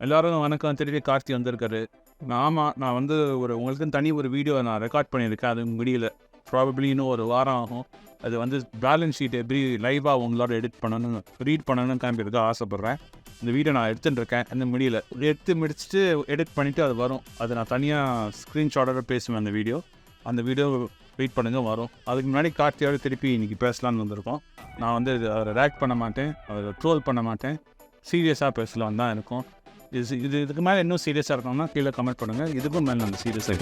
எல்லாரும் வணக்கம். திருப்பி கார்த்தி வந்திருக்காரு. ஆமாம் நான் வந்து ஒரு உங்களுக்குன்னு தனி ஒரு வீடியோ நான் ரெக்கார்ட் பண்ணியிருக்கேன். அது முடியல. ப்ராபப்ளி இன்னும் ஒரு வாரம் ஆகும். அது வந்து பேலன்ஸ் ஷீட் எப்படி லைவாக உங்களோட எடிட் பண்ணணும்னு ரீட் பண்ணணும்னு காமிக்கிறதுக்கு ஆசைப்பட்றேன். இந்த வீடியோ நான் எடுத்துட்டுருக்கேன் அந்த முடியல. எடுத்து முடிச்சுட்டு எடிட் பண்ணிவிட்டு அது வரும். அது நான் தனியாக ஸ்க்ரீன்ஷாட்டோட பேசுவேன் அந்த வீடியோ அந்த வீடியோ வெயிட் பண்ணுங்க வரும். அதுக்கு முன்னாடி கார்த்தியோட திருப்பி இன்றைக்கி பேசலாம்னு வந்திருக்கோம். நான் வந்து அதை அவரை ரேக் பண்ண மாட்டேன். அவரை ட்ரோல் பண்ண மாட்டேன். சீரியஸாக பேசலாம் தான் இருக்கும். இது இது இதுக்கு மேலே இன்னும் சீரியஸாக இருக்கணும்னா கீழே கமெண்ட் பண்ணுங்கள் இதுக்கும் மேலே நம்ம சீரியஸாக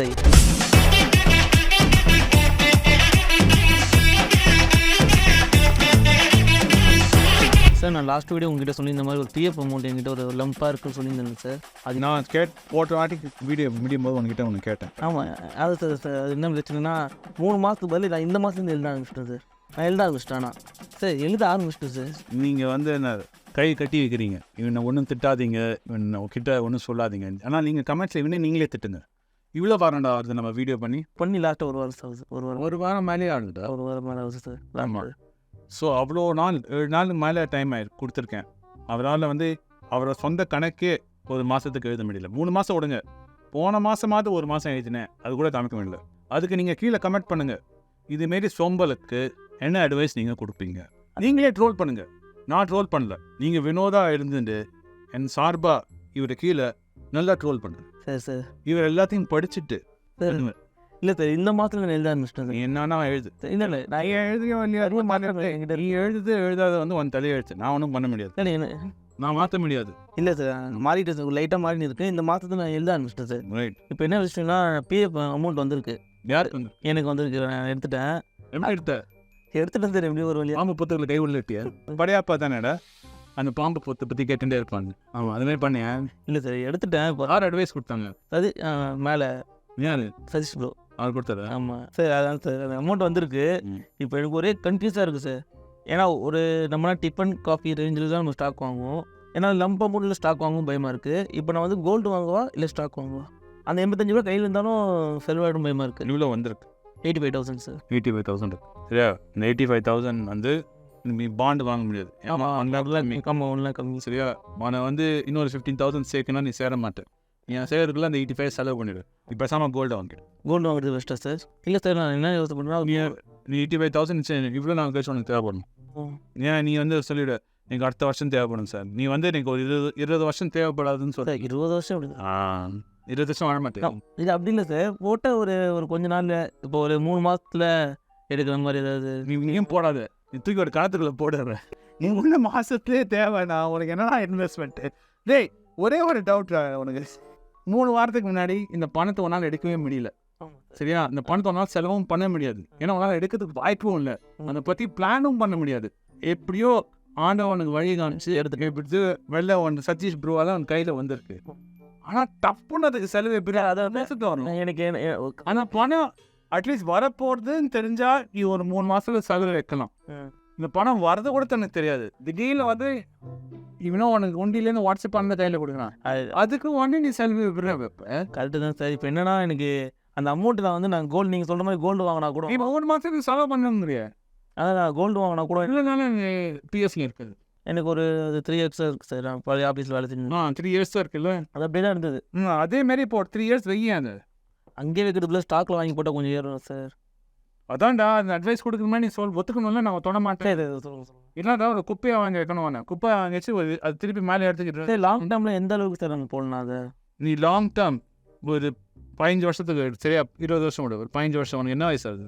சரி நான் லாஸ்ட் வீடியோ உங்ககிட்ட சொல்லியிருந்த மாதிரி ஒரு பிஎஃப் அமௌண்ட் என்கிட்ட ஒரு லம்பாக இருக்குன்னு சொல்லியிருந்தேன் சார் அது நான் கேட் போட்ட வாட்டி வீடியோ முடியும் போது உங்ககிட்ட ஒன்று கேட்டேன். ஆமாம் அது சார் சார் அது என்ன பிரச்சனைனா மூணு மாதத்துக்கு பதில் நான் இந்த மாதத்துலேருந்து எழுத ஆரம்பிச்சிட்டேன் சார் நான் எழுத ஆரம்பிச்சிட்டேனா சார் எழுத ஆரம்பிச்சிட்டேன் சார் நீங்கள் வந்து என்ன கை கட்டி வைக்கிறீங்க. இவனை ஒன்றும் திட்டாதீங்க. இவன் கிட்ட ஒன்றும் சொல்லாதீங்க. ஆனால் நீங்கள் கமெண்ட்ஸில் இவனே நீங்களே திட்டுங்க. இவ்வளோ வாரண்டா வருது நம்ம வீடியோ பண்ணி. பண்ணி லாஸ்ட்டாக ஒரு வாரம் ஆகுது ஒரு வாரம். ஒரு வாரம் மேலே ஆகுதுடா. ஒரு வாரம் மேலே ஆகுது சார் ஆமாம் ஸோ அவ்வளோ நாள் ஏழு நாள் மேலே டைம் ஆயிரு கொடுத்துருக்கேன். அவரால் வந்து அவரோட சொந்த கணக்கே ஒரு மாதத்துக்கு எழுத முடியல. மூணு மாதம் விடுங்க போன மாதமாவது ஒரு மாதம் எழுதினேன். அது கூட காமிக்க முடியல. அதுக்கு நீங்கள் கீழே கமெண்ட் பண்ணுங்கள் இதுமாரி சோம்பலுக்கு என்ன அட்வைஸ் நீங்கள் கொடுப்பீங்க? நீங்களே ட்ரோல் பண்ணுங்க. நான் ட்ரோல் பண்ணல. நீங்கள் வினோதா இருந்துட்டு என் சார்பாக இவரை கீழே நல்லா ட்ரோல் பண்ணுங்க சரி சார். இவர் எல்லாத்தையும் படிச்சுட்டு இல்லை சார். இந்த மாதத்துல நான் எழுத ஆரம்பிச்சிட்டேன். நீ என்னன்னா எழுது. இல்லை இல்லை. நான் நீ எழுதியோ என்கிட்ட நீ எழுது எழுதாத வந்து உன் தலையெழுத்து நான் ஒன்றும் பண்ண முடியாது. நான் மாற்ற முடியாது. இல்லை சார். மாறிட்டேன் சார். லைட்டாக மாறி இருக்கு. இந்த மாதத்துல நான் எழுத ஆரம்பிச்சிட்டேன் சார். ரைட் இப்போ என்ன விஷயம்னா பிஎஃப் அமௌண்ட் வந்திருக்கு. யாருக்கு வந்து எனக்கு வந்திருக்கு. நான் எடுத்துட்டேன். எப்படி எடுத்த? எடுத்துட்டேன் சார் எப்படி ஒரு வழியா. பாம்பு பொத்துக்களை கை உள்ளட்டியா? படையாப்பா தானேடா? அந்த பாம்பு பொத்தை பற்றி கேட்டுட்டே இருப்பாங்க. ஆமாம் அதுமாதிரி பண்ணேன் இல்லை சார் எடுத்துட்டேன். இப்போ யார் அட்வைஸ் கொடுத்தாங்க? அது மேலே. யார்? சதீஷ் ப்ரோ அவர் கொடுத்தாரா? ஆமாம் சார் அதான் சார் அந்த அமௌண்ட் வந்திருக்கு. இப்போ எனக்கு ஒரே கன்ஃபியூஸாக இருக்குது சார் ஏன்னா ஒரு நம்மனா டிஃபன் காஃபி ரேஞ்சில் தான் நம்ம ஸ்டாக் வாங்குவோம். ஏன்னா லம்ப் அமௌண்ட்டில் ஸ்டாக் வாங்கவும் பயமாக இருக்குது இப்போ நான் வந்து கோல்டு வாங்குவா இல்லை ஸ்டாக் வாங்குவா? அந்த எண்பத்தஞ்சு ரூபா கையில் இருந்தாலும் செலவாயிடும் பயமாக இருக்குது இவ்வளோ வந்திருக்கு. Eighty five thousand sir eighty five thousand சரியா? இந்த எயிட்டி ஃபைவ் தௌசண்ட் வந்து நீ பாண்டு வாங்க முடியாது. ஆமாம் ஒன் லேக் கம்மி கம்மி சரியா? உன வந்து இன்னொரு ஃபிஃப்டீன் தௌசண்ட் சேர்க்கணும் நீ சேர மாட்டேன். நீ சேர்க்கறதுக்குள்ள அந்த எயிட்டி ஃபைவ் செலவு பண்ணிடு. நீ பேசாமல் கோல்டு வாங்கிடு. கோல்டு வாங்குறது பெஸ்ட்டா சார் இல்லை சார் நான் என்ன யோசனை பண்ணுறேன் நீ எயிட்டி ஃபைவ் தௌசண்ட் இவ்வளோ நாள் கழிச்சு உனக்கு தேவைப்படும். ஏன் நீ வந்து சொல்லிவிடு எனக்கு அடுத்த வருஷம் தேவைப்படும் சார் நீ வந்து எனக்கு ஒரு இருபது இருபது வருஷம் தேவைப்படாதுன்னு சார் இருபது வருஷம் ஆ. இருபது வருஷம் வாழ மாட்டேன். இது அப்படி இல்லை சார். போட்ட ஒரு ஒரு கொஞ்ச நாளில் இப்போ ஒரு மூணு மாதத்தில் எடுக்கிற மாதிரி ஏதாவது நீ நீயும் போடாத. நீ தூக்கி ஒரு கணத்துக்குள்ள போடுற நீ முன்ன மாசத்துலேயே தேவைண்ணா உனக்கு என்னடா இன்வெஸ்ட்மெண்ட்டு டேய் ஒரே ஒரு டவுட் உனக்கு. மூணு வாரத்துக்கு முன்னாடி இந்த பணத்தை உன்னால் எடுக்கவே முடியல. சரியா? இந்த பணத்தை உன்னால் செலவும் பண்ண முடியாது. ஏன்னா உன்னால் எடுக்கிறதுக்கு வாய்ப்பும் இல்லை. அதை பற்றி பிளானும் பண்ண முடியாது. எப்படியோ ஆண்டவனுக்கு வழி காமிச்சு எடுத்துக்க இப்படி வெளில ஒன்று சதீஷ் ப்ரூவாக தான் அவன் கையில் வந்திருக்கு. ஆனால் டப்புன்னு அதுக்கு செலவு எப்படி அதை பேசிட்டு வரணும். எனக்கு ஆனால் பணம் அட்லீஸ்ட் வரப்போகிறதுன்னு தெரிஞ்சா நீ ஒரு மூணு மாசத்துல செலவு வைக்கலாம். இந்த பணம் வரது கூட தனக்கு தெரியாது. திடீர்னு வந்து இவனும் உனக்கு ஒண்டிலேருந்து வாட்ஸ்அப் அந்த கையில் கொடுக்குறான். அது- அதுக்கு உடனே நீ செலவு விடுற வைப்ப? கரெக்டு தான் சார். இப்போ என்னன்னா எனக்கு அந்த அமௌண்ட் நான் வந்து நான் கோல்டு நீங்கள் சொல்கிற மாதிரி கோல்டு வாங்கினா கூட நீ மூணு மாசத்துக்கு செலவு பண்ண முடியாது அதான் கோல்டு வாங்கினா கூட இல்லைனால பிஎஸ்சி இருக்குது. எனக்கு ஒரு த்ரீ இயர்ஸ் இருக்குது சார் நான் பழைய ஆஃபீஸில் வேலை செஞ்சு ஆ த்ரீ இயர்ஸ் தான் இருக்குல்ல? அது அப்படியே தான் இருந்தது. ம், அதே மாதிரி இப்போ த்ரீ இயர்ஸ் வெய்ய அது? அங்கேயே வைக்கிறதுக்குள்ள ஸ்டாக்கில் வாங்கி போட்டால் கொஞ்சம் ஏறும் சார் அதான்டா அந்த அட்வைஸ் கொடுக்குற மாதிரி நீ சொல் ஒத்துக்கணும்ல நான் தொட மாட்டேன். சொல்லுங்க இல்லைடா ஒரு குப்பையை வாங்கி வைக்கணும் உன்னை? குப்பை வாங்கி வச்சு ஒரு- அது திருப்பி மேலே எடுத்துக்கிட்டு லாங் டேர்மில் எந்த அளவுக்கு சார் நம்ம போடலாம் அதை? நீ லாங் டேர்ம் ஒரு பதினஞ்சு வருஷத்துக்கு சரியா இருபது வருஷம் விட ஒரு பதினஞ்சு வருஷம் உனக்கு என்ன வயசு ஆகுது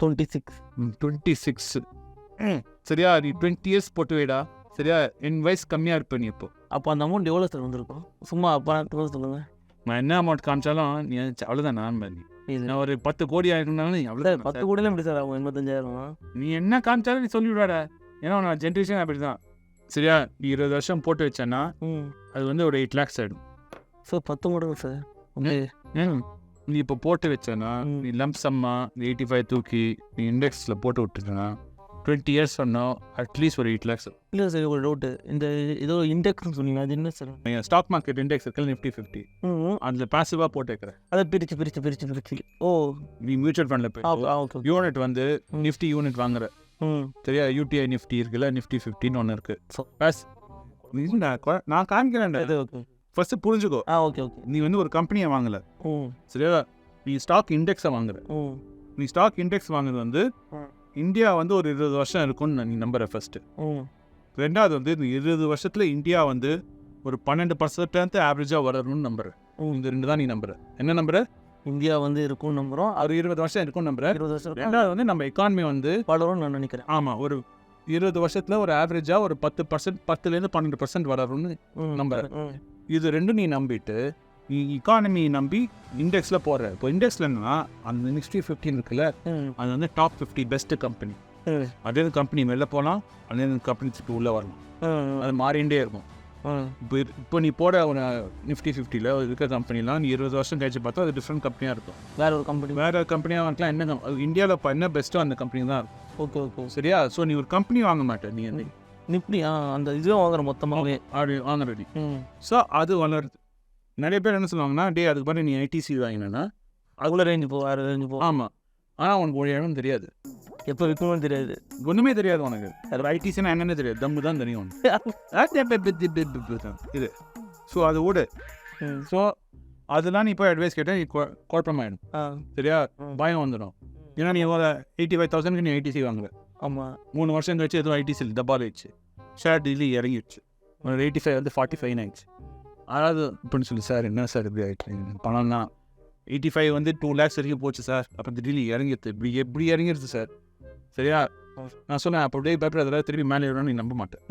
டுவெண்ட்டி சிக்ஸ் டுவெண்ட்டி சிக்ஸ் சரியா நீ டுவெண்ட்டி இயர்ஸ் போட்டு வைடா. சரியா என் வயசு கம்மியாக இருப்ப நீ இப்போ. அப்போ அந்த அமௌண்ட் எவ்வளோ சார் வந்திருக்கும்? சும்மா அப்போ சொல்லுங்கள் நான் என்ன அமௌண்ட் காமிச்சாலும் நீ அவ்வளோதான் நான் பண்ணி இது. நான் ஒரு பத்து கோடி ஆயிருந்தாலும் நீ அவ்வளோ பத்து கோடியில் எப்படி சார் ஆகும்? எண்பத்தஞ்சாயிரம்? நீ என்ன காமிச்சாலும் நீ சொல்லிவிடாட ஏன்னா நான் ஜென்ரேஷன் அப்படி தான் சரியா? நீ இருபது வருஷம் போட்டு வச்சேன்னா அது வந்து ஒரு எயிட் லேக்ஸ் ஆகிடும் சார் பத்து மடங்கு சார் நீ இப்போ போட்டு வச்சேன்னா. நீ லம்சம்மா எயிட்டி ஃபைவ் தூக்கி நீ இண்டெக்ஸில் போட்டு விட்டுட்டேன்னா டுவெண்ட்டி இயர்ஸ் சொன்னோம் அட்லீஸ்ட் ஒரு எயிட் லேக்ஸ் இல்லை சார் ஒரு டவுட்டு இந்த ஏதோ இண்டெக்ஸ்னு சொன்னீங்க அது என்ன சார் நீங்கள் ஸ்டாக் மார்க்கெட் இண்டெக்ஸ் இருக்குல்ல நிஃப்டி ஃபிஃப்டி அதில் பாசிவாக போட்டு வைக்கிறேன் அதை பிரித்து பிரித்து பிரித்து பிரித்து ஓ. நீ மியூச்சுவல் ஃபண்டில் போய் யூனிட் வந்து. நிஃப்டி யூனிட் வாங்குற. சரியா? யூடிஐ நிஃப்டி இருக்குல்ல நிஃப்டி ஃபிஃப்டின்னு ஒன்று இருக்கு. So- பாஸ் நான் கொ- நான் காமிக்கிறேன்டா அது ஓகே ஃபர்ஸ்ட் புரிஞ்சுக்கோ. ஆ ஓகே ஓகே நீ வந்து ஒரு கம்பெனியை வாங்கல. சரியா? நீ ஸ்டாக் இண்டெக்ஸை வாங்குற. நீ ஸ்டாக் இண்டெக்ஸ் வாங்குறது வந்து. இந்தியா வந்து ஒரு இருபது வருஷம் இருக்கும்னு நீ நம்புற ஃபர்ஸ்ட் ம். ரெண்டாவது வந்து இந்த இருபது வருஷத்துல இந்தியா வந்து ஒரு பன்னெண்டு பர்சன்ட் ஆவரேஜாக வரணும்னு நம்புற. ம். இந்த ரெண்டு தான் நீ நம்புற. என்ன நம்புற? இந்தியா வந்து இருக்கும் நம்புகிறோம் ஒரு இருபது வருஷம் இருக்கும்னு நம்புற. இருபது வருஷம் இருக்கும். ரெண்டாவது வந்து நம்ம எக்கானமி வந்து வளரும்னு நான் நினைக்கிறேன். ஆமாம் ஒரு இருபது வருஷத்துல ஒரு ஆவரேஜாக ஒரு பத்து பர்சன்ட் பத்துலேருந்து பன்னெண்டு பர்சன்ட் வரணும்னு நம்புறேன். இது ரெண்டும் நீ நம்பிட்டு இக்கானமி நம்பி இண்டெக்ஸில் போடுற இப்போ இண்டெக்ஸில் என்னன்னா அந்த நிஃப்டி ஃபிஃப்டின் இருக்குல்ல அது வந்து டாப் ஃபிஃப்டி பெஸ்ட் கம்பெனி அதே கம்பெனி வெளில போகலாம் அதே கம்பெனி சுற்றி உள்ளே வரலாம் அது மாறிண்டே இருக்கும். இப்போ இப்போ நீ போட ஒரு நிஃப்டி ஃபிஃப்டியில் இருக்க கம்பெனிலாம் நீ இருபது வருஷம் கழிச்சு பார்த்தா அது டிஃப்ரெண்ட் கம்பெனியாக இருக்கும். வேற ஒரு கம்பெனி வேறு கம்பெனியாக இருக்கலாம் என்ன இந்தியாவில் இப்போ என்ன பெஸ்ட்டோ அந்த கம்பெனி தான் இருக்கும். Okay okay. சரியா? ஸோ நீ ஒரு கம்பெனி வாங்க மாட்டே நீ நிப்டி ஆ அந்த இதுவே வாங்குற மொத்தமாகவே அப்படி வாங்குற நீ. ஸோ அது வளருது. நிறைய பேர் என்ன சொல்லுவாங்கன்னா டே அதுக்கு பாரு நீ ஐடிசி வாங்கினா அதுக்குள்ள ரேஞ்சு போ வேறு ரேஞ்சு போ. ஆமாம் ஆனால் உனக்கு ஒரு இடம் தெரியாது. எப்போ விற்கணும்னு தெரியாது. ஒன்றுமே தெரியாது உனக்கு. அது ஐடிசினா என்னன்னு தெரியாது. தம்மு தான் தெரியும் இது ஸோ அது ம். ஸோ அதெல்லாம் நீ போய் அட்வைஸ் கேட்டால் நீ குழ- குழப்பமாயிடும். ஆ. சரியா. பயம் வந்துடும் ஏன்னா நீ ஒரு எயிட்டி ஃபைவ் தௌசண்ட்க்கு நீ ஐடிசி வாங்குற ஆமாம் மூணு வருஷம் கழிச்சு எதுவும் ஐடிசி டபால் ஆயிடுச்சு. ஷேர் டெய்லி இறங்கிடுச்சு. ஒரு எயிட்டி ஃபைவ் வந்து ஃபார்ட்டி ஃபைவ் ஆயிடுச்சு. அதாவது இப்படின்னு சொல்லி சார். என்ன சார் இப்படி ஆயிடுச்சு பணம்னா எயிட்டி ஃபைவ் வந்து டூ லேக்ஸ் வரைக்கும் போச்சு சார். அப்போ திடீர்னு இறங்கிடுது. இப்படி எப்படி இறங்கிடுது சார்? சரியா. நான் சொன்னேன் அப்போ அப்படியே பயப்படாத திருப்பி மேலே ஏறணும்னு நீ நம்ப மாட்டேன்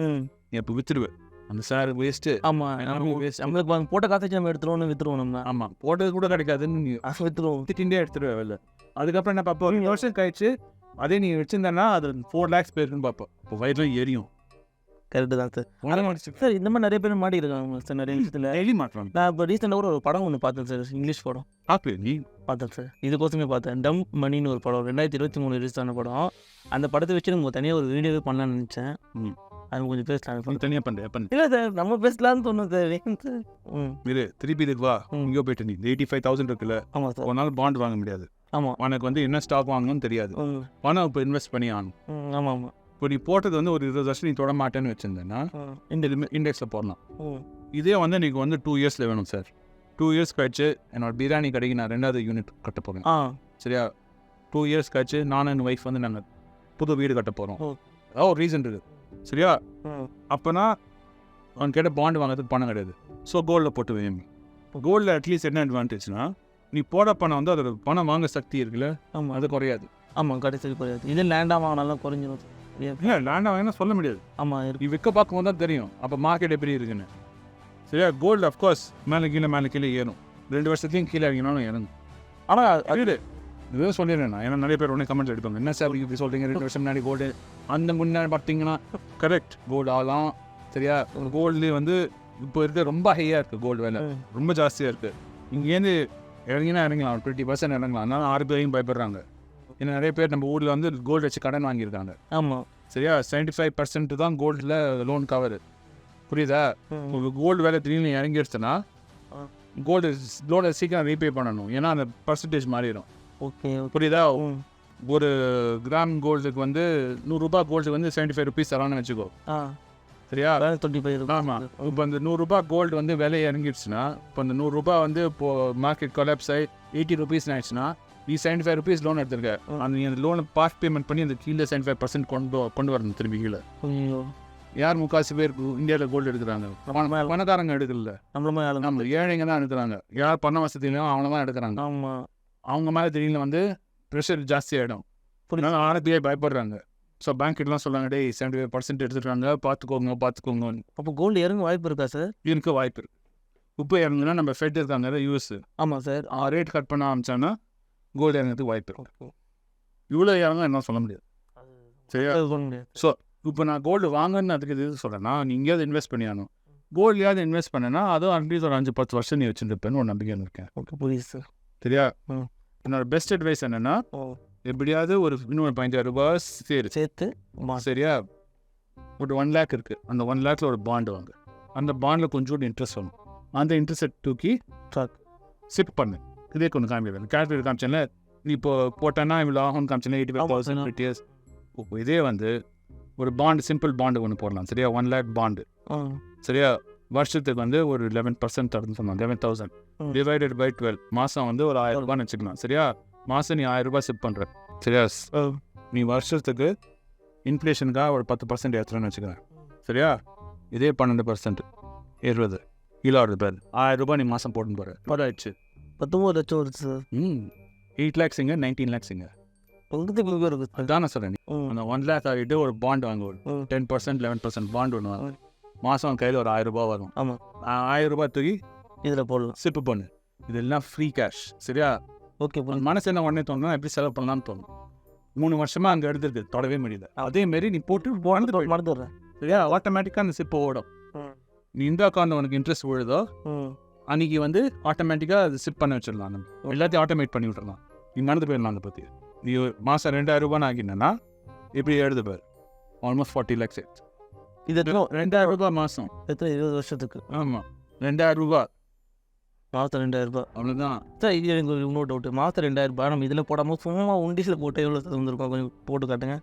நீ அப்போ வித்துடுவேன் அந்த சார் வேஸ்ட்டு ஆமாம் waste. நம்மளுக்கு போட்ட காசை நம்ம எடுத்துருவோம்னு வித்துருவோம் நம்ம. ஆமாம் போட்டது கூட கிடைக்காதுன்னு நீ வித்துருவோம். திட்டின்டே எடுத்துருவேன் வெளில அதுக்கப்புறம் என்ன பார்ப்போம் வருஷம் கழிச்சு அதே நீ வச்சிருந்தேன்னா அது ஃபோர் லேக்ஸ் போயிருக்குன்னு பார்ப்போம் இப்போ வயிறுலாம் எரியும் கரெக்டு தான் சார். சார் இந்த மாதிரி நிறைய பேர் மாட்டி இருக்காங்க சார் நிறைய விஷயத்தில். டெய்லி மாட்டுறாங்க. நான் இப்போ ரீசெண்டாக கூட ஒரு படம் ஒன்று பார்த்தேன் சார் இங்கிலீஷ் படம். நீ பார்த்தேன் சார். இதுக்கோசமே பார்த்தேன். டம் மணின்னு ஒரு படம் ரெண்டாயிரத்தி இருபத்தி மூணு ரிலீஸ் ஆன படம். அந்த படத்தை வச்சு நம்ம தனியாக ஒரு வீடியோவே பண்ணலாம்னு நினச்சேன். ம். அது கொஞ்சம் பேசலாம் தனியாக பண்ணுற பண்ணு இல்லை சார் நம்ம பேசலாம்னு சொன்னோம் சார். ம். இரு திருப்பி இதுக்கு வா. ம். இங்கேயோ போயிட்டு நீ எயிட்டி ஃபைவ் தௌசண்ட் இருக்குல்ல ஆமாம் சார். ஒரு நாள் பாண்ட் வாங்க முடியாது. ஆமாம் உனக்கு வந்து என்ன ஸ்டாக் வாங்கணும்னு தெரியாது. பணம் இப்போ இன்வெஸ்ட் பண்ணி ஆகணும். ஆமாம் ஆமாம் இப்போ நீ போட்டது வந்து ஒரு இருபது வருஷம் நீ தொட மாட்டேன்னு வச்சிருந்தேன்னா இந்த இண்டெக்ஸில் போடலாம். இதே வந்து எனக்கு வந்து டூ இயர்ஸில் வேணும் சார் டூ இயர்ஸ் கழிச்சு என்னோட பிரியாணி கடைக்கு நான் ரெண்டாவது யூனிட் கட்ட போகிறேன் ஆ. சரியா? டூ இயர்ஸ் கழிச்சு நானும் என் ஒய்ஃப் வந்து நாங்கள் புது வீடு கட்ட போகிறோம் ஓ. ரீசன் இருக்குது சரியா? அப்போனா அவன் கேட்ட பாண்ட் வாங்குறதுக்கு பணம் கிடையாது. ஸோ கோல்டில் போட்டு வையும் கோல்டில் அட்லீஸ்ட் என்ன அட்வான்டேஜ்னா நீ போட பணம் வந்து அதோட பணம் வாங்க சக்தி இருக்குல்ல ஆமாம் அது குறையாது. ஆமாம் கடைசி குறையாது. இதே லேண்டாக வாங்கினாலும் குறைஞ்சிரும். சார் இல்லை லேண்டாக வாங்கினா சொல்ல முடியாது. ஆமாம் இருக்கு. நீ விற்க பார்க்கும்போது தான் தெரியும். அப்போ மார்க்கெட் எப்படி இருக்குன்னு. சரியா? கோல்டு அஃப்கோர்ஸ் மேலே கீழே மேலே கீழே ஏறும். ரெண்டு வருஷத்துலையும் கீழே இறங்கினாலும் இறங்கும் ஆனால் அது இதுவே சொல்லிடுறேன் நான். ஏன்னா நிறைய பேர் உடனே கமெண்ட் எடுப்பாங்க. என்ன சார் இப்படி சொல்கிறீங்க ரெண்டு வருஷம் முன்னாடி கோல்டு அந்த முன்னாடி பார்த்தீங்கன்னா கரெக்ட் கோல்டு ஆகலாம். சரியா? கோல்டு வந்து இப்போ இருக்க ரொம்ப ஹையாக இருக்குது கோல்டு விலை. ரொம்ப ஜாஸ்தியாக இருக்குது இங்கேருந்து இறங்கினா இறங்கலாம். டுவெண்ட்டி பர்சன்ட் இறங்கலாம். அதனால ஆர்பிஐயும் பயப்படுறாங்க. ஏன்னா நிறைய பேர் நம்ம ஊரில் வந்து கோல்டு வச்சு கடன் வாங்கியிருக்காங்க. ஆமாம் சரியா? செவன்ட்டி ஃபைவ் பர்சன்ட் தான் கோல்டில் லோன் கவர் புரியுதா? உங்களுக்கு கோல்டு வேலை திடீர்னு இறங்கிடுச்சுன்னா. கோல்டு லோனை சீக்கிரம் ரீபே பண்ணணும். ஏன்னா அந்த பர்சன்டேஜ் மாறிடும். ஓகே புரியுதா? ஒரு கிராம் கோல்டுக்கு வந்து நூறுரூபா கோல்டுக்கு வந்து செவன்ட்டி ஃபைவ் ருபீஸ் தரான்னு வச்சுக்கோ. ஆ. சரியா? டுவெண்ட்டி ஃபைவ் ஆமாம் இப்போ அந்த நூறுரூபா கோல்டு வந்து விலை இறங்கிடுச்சுன்னா இப்போ அந்த நூறுரூபா வந்து இப்போ மார்க்கெட் கொலாப்ஸ் ஆகி எயிட்டி ருபீஸ் ஆயிடுச்சுன்னா நீ செவன்ட்டி ஃபைவ் ருபீஸ் லோன் எடுத்திருக்க. அந்த நீ அந்த லோனை பாஸ் பேமெண்ட் பண்ணி அந்த கீழே செவன்ட்டி ஃபைவ் பர்சன்ட் கொண்டு கொண்டு வரணும் திரும்பி கீழே. யார் முக்காசி பேர் இந்தியாவில் கோல்டு எடுக்கிறாங்க? பண- பணக்காரங்க எடுக்கல. நம்மள நம்ம ஏழைங்க தான் எடுக்கிறாங்க. யார் பண வசதியிலும் அவனை தான் எடுக்கிறாங்க. ஆமாம் அவங்க மேலே திடீர்னு வந்து ப்ரெஷர் ஜாஸ்தி ஆகிடும் ஆர்பிஐ பயப்படுறாங்க. ஸோ பேங்க்லாம் சொல்றாங்க டேய் செவன்டி ஃபைவ் பர்சன்ட் எடுத்துருக்காங்க பார்த்துக்கோங்க பார்த்துக்கோங்க அப்போ கோல்டு இறங்க வாய்ப்பு இருக்கா சார் இருக்க வாய்ப்பு இருக்கு. இப்போ இறங்குனா நம்ம ஃபெட் இருக்காங்க யூஎஸ் ஆமாம் சார் ரேட் கட் பண்ண ஆரம்பிச்சான்னா கோல்டு இறங்கிறதுக்கு வாய்ப்பு இருக்கு. இவ்வளோ இறங்க என்ன சொல்ல முடியாது. சரியா? ஸோ இப்போ நான் கோல்டு வாங்கன்னு அதுக்கு இது சொல்கிறேன்னா நீ எங்கேயாவது இன்வெஸ்ட் பண்ணியாகணும். கோல்ட்லையாவது இன்வெஸ்ட் பண்ணேன்னா அதுவும் அட்லீஸ்ட் ஒரு அஞ்சு பத்து வருஷம் நீ வச்சுருப்பேன்னு ஒரு நம்பிக்கையில் இருக்கேன் ஓகே புரியுது சார் சரியா. என்னோட பெஸ்ட் அட்வைஸ் என்னன்னா ஓ. எப்படியாவது ஒரு இன்னொரு பதினஞ்சாயிரம் ரூபாய் சேரு. சேர்த்து சரியா? ஒரு ஒன் லேக் இருக்குது அந்த ஒன் லேக்கில் ஒரு பாண்டு வாங்க. அந்த பாண்டில் கொஞ்சோண்டு இன்ட்ரெஸ்ட் வரும். அந்த இன்ட்ரெஸ்ட்டை தூக்கி. சிப் பண்ணு. இதே கொண்டு காமிக்கிறேன். கேல்குலேட்டர் காமிச்சேன்ல நீ இப்போ போட்டேன்னா இவ்வளோ ஆகும்னு காமிச்சேன் எயிட்டி ஃபைவ் தௌசண்ட் ஆமா. இயர்ஸ் இதே வந்து ஒரு பாண்டு சிம்பிள் பாண்டு ஒன்று போடலாம். சரியா? ஒன் லேக் பாண்டு சரியா? வருஷத்துக்கு வந்து ஒரு லெவன் பர்சன்ட் தரணும்னு சொன்னான். Eleven thousand. Divided by twelve மாதம் வந்து ஒரு ஆயிரம் ரூபான்னு வச்சுக்கலாம். சரியா? மாதம் நீ ஆயிரம் ரூபாய் செட் பண்ணுற சரியா? நீ வருஷத்துக்கு இன்ஃப்ளேஷனுக்காக ஒரு பத்து பர்சன்ட் ஏற்றுறேன்னு வச்சுக்கிறேன் சரியா? இதே பன்னெண்டு பர்சன்ட் இருபது கிலோ பேர். ஆயிரம் ரூபாய் நீ மாதம் போட்டு போகிற எவ்வளோ ஆயிடுச்சு பத்தொம்பது லட்சம் வருது சார். ம். எயிட் லேக்ஸுங்க நைன்டீன் லேக்ஸுங்க. இவ்வளோ பேர் இருக்குது சார். அதான் நான் சொல்கிறேன் அந்த ஒன் லேக் ஆகிட்டு ஒரு பாண்ட் வாங்க ஒரு ம். Ten percent eleven percent bond ஒன்று வாங்க மாதம் கையில் ஒரு ஆயிரம் ரூபாய் வரும். ஆமாம் ஆயிரம் ரூபாய் தூக்கி இதில் போடலாம். சிப்பு பண்ணு. இதெல்லாம் ஃப்ரீ கேஷ் சரியா? ஓகே மனசு என்ன உடனே தோணுனா எப்படி செலவு பண்ணலாம்னு தோணும். மூணு வருஷமா அங்கே எடுத்துருக்கு தொடவே முடியல. அதே மாதிரி நீ போட்டு போனது. மறந்துடுறேன். சரியா? ஆட்டோமேட்டிக்காக அந்த சிப்பு ஓடும். நீ இந்த அக்கௌண்ட் உனக்கு இன்ட்ரெஸ்ட் விழுதோ? அன்னைக்கு வந்து ஆட்டோமேட்டிக்காக அது சிப் பண்ண வச்சிடலாம் நம்ம. எல்லாத்தையும் ஆட்டோமேட் பண்ணி விட்டுறலாம். நீ மறந்து போயிடலாம் அதை பற்றி நீ மாதம் ரெண்டாயிரம் ரூபாய் ஆகினா இப்படி எழுது பாரு? ஆல்மோஸ்ட் ஃபார்ட்டி லேக்ஸ் இது எத்தனை ரெண்டாயிரம் ரூபாய் மாதம் எத்தனை? இருபது வருஷத்துக்கு. ஆமாம் ரெண்டாயிரம் ரூபாய். மாதம் ரெண்டாயிரம் ரூபாய். அவ்வளோதான் சார் இது எனக்கு இன்னொரு டவுட்டு மாதம் ரெண்டாயிரம் ரூபாய் நம்ம இதில் போடாமல் சும்மா உண்டிஸில் போட்டு எவ்வளோ வந்திருக்கோம்? கொஞ்சம் போட்டு காட்டுங்க.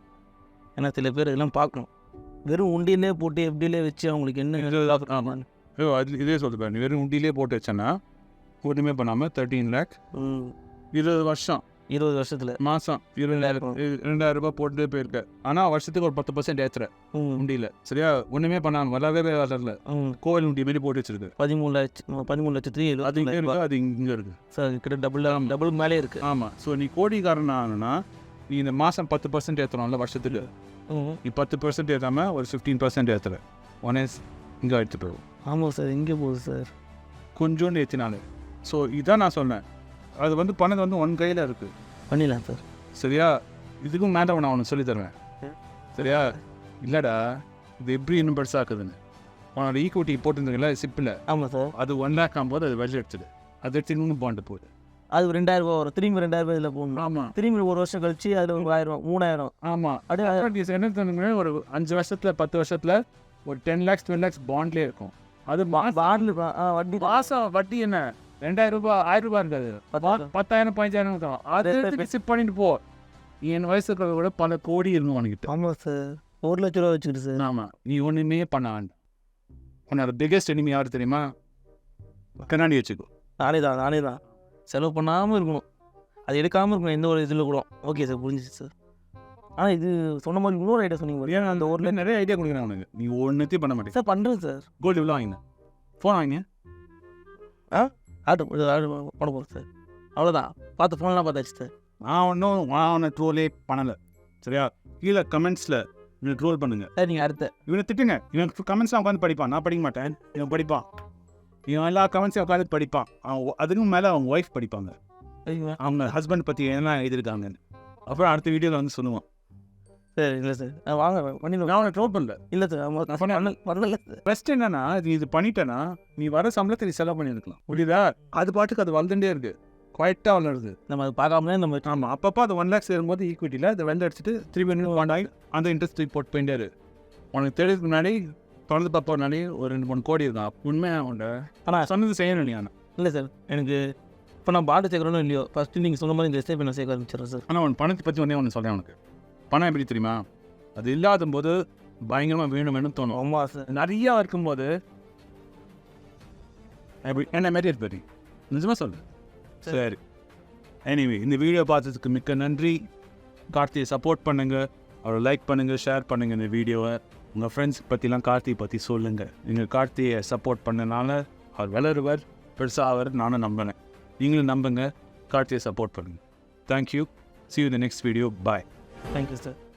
ஏன்னா சில பேர் இதெல்லாம் பார்க்கணும். வெறும் உண்டியிலே போட்டு எப்படியிலே வச்சு அவங்களுக்கு என்ன ஆமாம் அது இதே சொல்லுது பாரு. நீ வெறும் உண்டியிலே போட்டு வச்சேன்னா ஒன்றுமே பண்ணாமல் தேர்ட்டீன் லேக் இருபது வருஷம். இருபது வருஷத்தில். மாதம் இருபதாயிரம் ரெண்டாயிரம் ரூபாய் போட்டுட்டே போயிருக்க. ஆனால் வருஷத்துக்கு ஒரு பத்து பர்சன்ட் ஏற்றுற உண்டியில். சரியா? ஒன்றுமே பண்ணாமல் வரவே வரல கோவில் உண்டி மாரி போட்டு வச்சிருக்கு. பதிமூணு லட்சம் பதிமூணு லட்சத்தி அது இங்கே இருக்கு அது இங்கே இருக்கு. சார் கிட்ட டபுள் டபுள் மேலே இருக்குது ஆமாம் ஸோ நீ கோடிக்காரன் ஆகணும்னா நீ இந்த மாதம் பத்து பர்சன்ட் ஏற்றுறோம்ல வருஷத்துக்கு. நீ பத்து பர்சன்ட் ஏற்றாமல் ஒரு ஃபிஃப்டீன் பர்சன்ட் ஏற்றுற ஒனே இங்கே எடுத்து போயிடும் ஆமாம் சார் எங்கே போகுது சார். கொஞ்சோண்டு ஏற்றினாலே ஸோ இதான் நான் சொன்னேன். அது வந்து பணம் வந்து ஒன் கையில் இருக்குது பண்ணிடலாம் சார். சரியா? இதுக்கும் மேலே நான் உனக்கு சொல்லித் தருவேன். ம். சரியா? இல்லைடா இது எப்படி இன்னும் பெருசாக்குதுன்னு உன்னோட ஈக்குவிட்டி போட்டுருந்தீங்களா சிப்பில். ஆமாம் சார். அது ஒன் லேக் ஆகும்போது அது வெளியே எடுத்துடு. அது எடுத்து இன்னும் பாண்டு போகுது அது ரெண்டாயிரம் ரூபா வரும். திரும்பி ரெண்டாயிரம் ரூபாய் இதில் போகணும் ஆமாம் திரும்பி ஒரு வருஷம் கழிச்சு அதில் ஒரு ஆயிரம் மூணாயிரம். ஆமாம் அப்படியே என்ன தருங்க ஒரு அஞ்சு வருஷத்தில் பத்து வருஷத்தில் ஒரு டென் லேக்ஸ் டுவெல் லேக்ஸ் பாண்ட்லேயே இருக்கும். அது மாசம். பாட்டில் வட்டி. மாதம் வட்டி என்ன? ரெண்டாயிரம் ரூபாய் ஆயிரம் ரூபாய் இருக்காது. பத்தாயிரம். பதினஞ்சாயிரம் இருக்கும் அதை சிப் பண்ணிட்டு போ. என் வயசுக்கு விட பல கோடி இருக்கும் உனக்கிட்ட ஆமாம் சார் ஒரு லட்ச ரூபா வச்சுக்கிட்டு சார் ஆமாம் நீ ஒன்றுமே பண்ண வேண்டாம். உன்னோட பிக்கெஸ்ட் enemy யார் தெரியுமா? கண்ணாடி வச்சுக்கோ. நானே தான் நானே தான். செலவு பண்ணாமல் இருக்கணும். அது எடுக்காமல் இருக்கணும் எந்த ஒரு இதில் கூட. ஓகே சார் புரிஞ்சுச்சு சார் ஆனால் இது சொன்ன மாதிரி இன்னொரு ஐடியா சொன்னீங்க. ஏன்னா அந்த ஒரு நிறைய ஐடியா கொடுக்குறேன் உனக்கு நீ ஒன்றுத்தையும் பண்ண மாட்டேங்க சார் பண்ணுறேன் சார் கோல்டு இவ்வளோ வாங்கினேன் ஃபோன் வாங்கினேன் இது ஆர்டர் பண்ண போகிறேன் சார் அவ்வளோதான் பார்த்து ஃபோன்லாம் பார்த்தாச்சு சார் நான் ஒன்றும் நான் அவனை ட்ரோலே பண்ணலை. சரியா? கீழே கமெண்ட்ஸில் இவனை ட்ரோல் பண்ணுங்க. சார் நீங்கள் அடுத்த. இவனை திட்டுங்க. இவன் கமெண்ட்ஸ்லாம் உட்காந்து படிப்பான். நான் படிக்க மாட்டேன். இவன் படிப்பான். இவன் எல்லா கமெண்ட்ஸையும் உட்காந்து படிப்பான். அவன் அதுக்கும் மேலே அவங்க ஒய்ஃப் படிப்பாங்க. அவங்க ஹஸ்பண்ட் பற்றி என்ன எழுதியிருக்காங்கன்னு. அப்புறம் அடுத்த வீடியோவில் வந்து சொல்லுவான். சரி இல்லை சார். வாங்க பண்ணிடுவோம் நான் ட்ரோல் பண்ணல இல்லை சார் பண்ணல. சார். பெஸ்ட் என்னன்னா நீ இது பண்ணிட்டேன்னா நீ வர சம்பளத்தை நீ செலவு பண்ணியிருக்கலாம். புரியுதா? அது பாட்டுக்கு அது வளர்ந்துட்டே இருக்கு. குவாய்ட்டாக வளருது. நம்ம அது பார்க்காமலே நம்ம ஆமாம் அப்பப்போ அது ஒன் லேக்ஸ் சேரும்போது ஈக்விட்டியில் அதை வெளில அடிச்சுட்டு திருப்பி வாண்டாகி அந்த இன்ட்ரெஸ்ட் போட்டு போயிட்டே உனக்கு தெரியறதுக்கு முன்னாடி தொடர்ந்து பார்ப்ப முன்னாடி ஒரு ரெண்டு மூணு கோடி இருக்கும் உண்மையாக உண்ட ஆனால் சொன்னது செய்யணும் நீ ஆனால் இல்லை சார். எனக்கு இப்போ நான் பாட்டு சேர்க்குறோன்னு இல்லையோ ஃபஸ்ட்டு நீங்கள் சொன்ன மாதிரி இந்த எஸ்டே நான் சேர்க்க ஆரம்பிச்சிடுறேன் சார். ஆனால் உன் பணத்தை பற்றி ஒன்றே ஒன்று சொல்கிறேன் உனக்கு. பணம் எப்படி தெரியுமா? அது இல்லாத போது பயங்கரமாக வேணும் வேணும் தோணும். ஆமாம் நிறையா இருக்கும்போது எப்படி என்ன மாதிரி இருப்பாரு நிஜமாக சொல்லு. சரி. எனிவே இந்த வீடியோ பார்த்ததுக்கு மிக்க நன்றி. கார்த்தியை சப்போர்ட் பண்ணுங்கள் அவரை லைக் பண்ணுங்கள் ஷேர் பண்ணுங்கள் இந்த வீடியோவை உங்கள் ஃப்ரெண்ட்ஸ் பற்றிலாம் கார்த்தியை பற்றி சொல்லுங்கள் நீங்கள் கார்த்தியை சப்போர்ட் பண்ணனால அவர் வளருவார். பெருசாக அவர் நானும் நம்பினேன் நீங்களும் நம்புங்க. கார்த்தியை சப்போர்ட் பண்ணுங்கள் thank you see you in the next video. Bye thank you sir